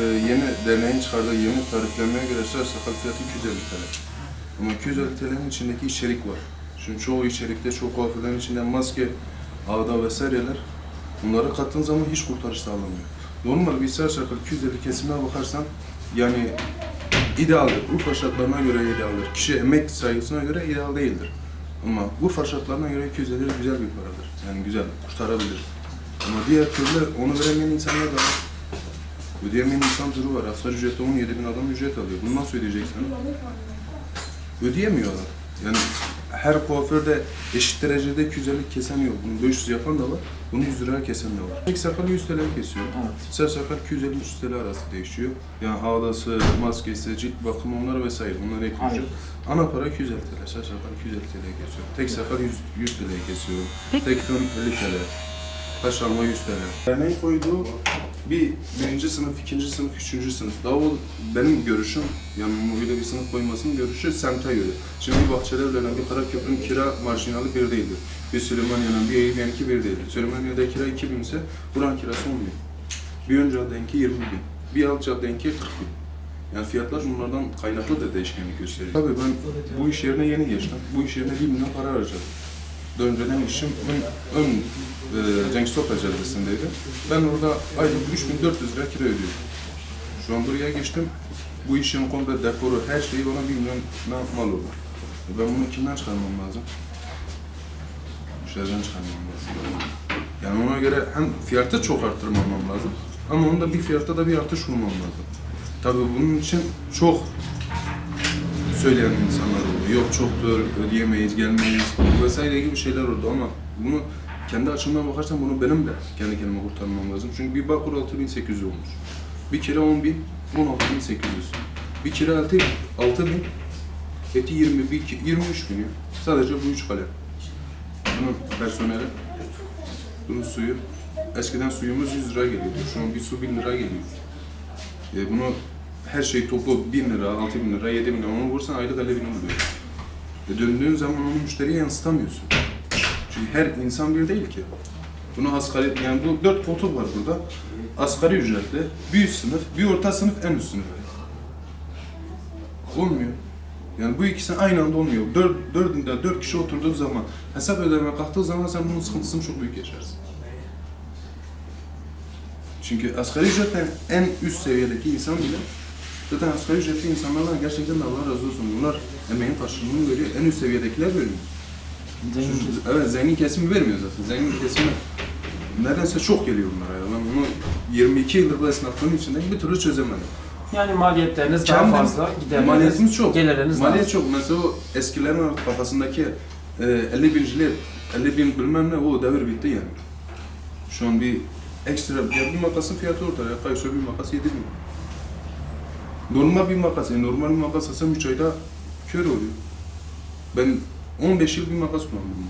Ee, yeni derneğin çıkardığı yeni tariflemeye göre sakal fiyatı 250 TL. Ama 250 TL'nin içindeki içerik var. Çünkü çoğu içerikte, çoğu kuaförlerin içinde maske, ağda vesaireler bunları kattığın zaman hiç kurtarış sağlamıyor. Normal bir sakal 250 kesimine bakarsan yani idealdir. Urfa şartlarına göre idealdir. Kişi emek sayısına göre ideal değildir. Ama Urfa şartlarına göre 250 güzel bir paradır. Yani güzel, kurtarabilir. Ama diğer türlü onu veremeyen insanlar da var. Ödeyemeyen insan türü var. Asgari ücrette 17 bin adam ücret alıyor. Bunu nasıl ödeyeceksin? Ödeyemiyorlar. Yani her kuaförde eşit derecede 250 kesen yok. Bunu 500 yapan da var. Bunu 100 liraya kesen de var. Tek sakalı 100 TL kesiyor. Evet. Saç sakal 250-300 TL arası değişiyor. Yani ağdası, maskesi, cilt bakımı onlar vesaire. Bunlar ek ücret. Ana para 250 TL. Saç sakal 250 TL kesiyor. Tek sakal 100, 100 TL kesiyor. Tek fön 50 TL. Taş alma 100 TL. Derneğin koyduğu bir birinci sınıf, ikinci sınıf, üçüncü sınıf. Daha o benim görüşüm, yani öyle bir sınıf koymasının görüşü semte göre. Şimdi bir Bahçelievler'le bir Karaköprü'nün kira marjinali bir değildir. Bir Süleymaniye'nin bir Eyüp'ünki bir değildir. Süleymaniye'de kira 2000 ise buranın kirası 10 bin. Bir ön caddenki 20 bin. Bir alt caddenki 40 bin. Yani fiyatlar bunlardan kaynaklı da değişkenlik gösteriyor. Tabii ben bu iş yerine yeni geçtim. Bu iş yerine 1 milyon para harcadım. Daha önceden işim ön, ön e, Cengiz Topla Caddesi'ndeydi. Ben orada aylık 3400 lira kira ödüyorum. Şu an buraya geçtim. Bu işin komple deporu, her şeyi bana 1 milyon mal oldu. E Ben bunu kimden çıkarmam lazım? Müşteriden çıkarmam lazım. Yani ona göre hem fiyatı çok arttırmamam lazım. Ama onun da bir fiyatta da bir artış bulmam lazım. Tabii bunun için çok söyleyen insanlar oldu. Yok çoktur, ödeyemeyiz, gelmeyiz vesaire gibi şeyler oldu ama bunu kendi açımdan bakarsan bunu benim de kendi kendime kurtarmam lazım. Çünkü bir Bağkur 6800 olmuş. Bir kira 10 bin, 16800. Bir kira 6, 6 bin, eti 20, bir, iki- 23 bin ya. Sadece bu üç kalem. Bunun personeli, bunun suyu. Eskiden suyumuz 100 lira geliyordu. Şu an bir su 1000 lira geliyor. E bunu her şey toplu 1000 lira, 6000 bin lira, 7000 bin lira. Onu vursan aylık 50 bin buluyor. E döndüğün zaman onu müşteriye yansıtamıyorsun. Çünkü her insan bir değil ki. Bunu asgari, yani bu dört koltuk var burada. Asgari ücretli, bir üst sınıf, bir orta sınıf, en üst sınıf. Olmuyor. Yani bu ikisi aynı anda olmuyor. Dört, dördünde dört kişi oturduğu zaman, hesap ödemeye kalktığı zaman sen bunun sıkıntısını çok büyük yaşarsın. Çünkü asgari ücretten en üst seviyedeki insan bile zaten asgari ücretli insanlardan gerçekten de Allah razı olsun. Bunlar emeğin karşılığını veriyor. En üst seviyedekiler veriyor. Zengin kesim. Evet zengin kesimi vermiyor zaten. Zengin kesimi nedense çok geliyor bunlara ya. Ben bunu 22 yıldır bu esnaflığın içindeyim bir türlü çözemedim. Yani maliyetleriniz daha Kendim- fazla, giderleriniz, Maliyetimiz çok. gelirleriniz daha Maliyet az. çok. Mesela o eskilerin kafasındaki e, 50 bin jilet, 50 bin bilmem ne o devir bitti yani. Şu an bir ekstra ya bir makasın fiyatı ortada. Ya Kayso bir makas 7 bin. Normal bir makas, yani normal bir makas alsam 3 ayda kör oluyor. Ben 15 yıl bir makas kullandım.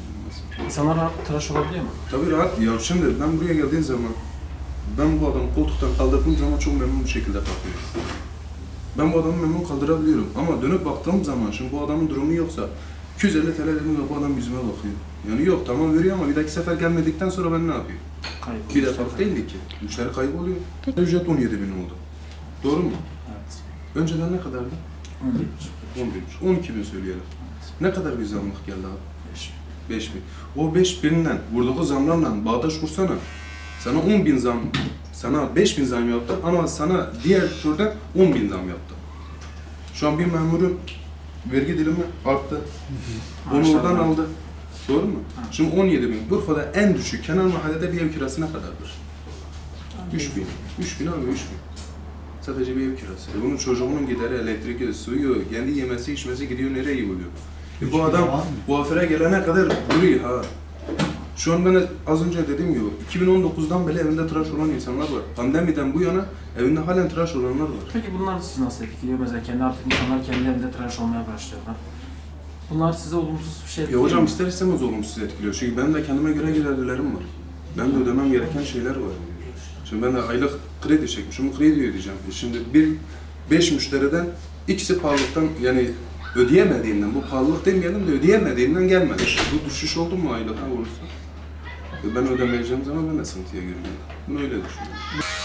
İnsanlar rahat tıraş olabiliyor mu? Tabii rahat. Ya şimdi ben buraya geldiğim zaman ben bu adamı koltuktan kaldırdığım zaman çok memnun bir şekilde kalkıyor. Ben bu adamı memnun kaldırabiliyorum. Ama dönüp baktığım zaman şimdi bu adamın durumu yoksa 250 TL dediğimde bu adam yüzüme bakıyor. Yani yok tamam veriyor ama bir dahaki sefer gelmedikten sonra ben ne yapayım? Kayıp. Bir defalık değildi ki. Müşteri kayboluyor. Ücret 17 bin oldu. Doğru mu? Önceden ne kadardı? 11. 10 bin. 12 bin söyleyelim. Ne kadar bir zamlık geldi abi? Beş. 5 bin. O 5 binden vurduğu zamlarla bağdaş kursana. Sana 10 bin zam, sana 5 bin zam yaptı ama sana diğer türden 10 bin zam yaptı. Şu an bir memurun vergi dilimi arttı. Onu oradan aldı. Doğru mu? Ha. Şimdi 17 bin. Urfa'da en düşük kenar mahallede bir ev kirası ne kadardır? 3 bin. 3 bin abi 3 bin. Sadece bir ev kirası. E bunun çocuğunun gideri, elektriği, suyu, kendi yemesi, içmesi gidiyor nereye oluyor? E bu adam kuaföre gelene kadar duruyor ha. Şu an ben az önce dediğim gibi 2019'dan beri evinde tıraş olan insanlar var. Pandemiden bu yana evinde halen tıraş olanlar var. Peki bunlar sizi nasıl etkiliyor? Mesela kendi artık insanlar kendi evinde tıraş olmaya başlıyorlar. Bunlar size olumsuz bir şey Ya etkiliyor hocam mu? ister istemez olumsuz etkiliyor. Çünkü benim de kendime göre giderlerim var. Ben de ödemem gereken şeyler var. Şimdi ben de aylık kredi çekmişim, bu kredi ödeyeceğim. E Şimdi bir, beş müşteriden ikisi pahalılıktan yani ödeyemediğinden, bu pahalılık demeyelim de ödeyemediğinden gelmedi. Bu düşüş oldu mu aylık ha olursa? E ben ödemeyeceğim zaman ben de sıkıntıya giriyorum. Bunu öyle düşünüyorum.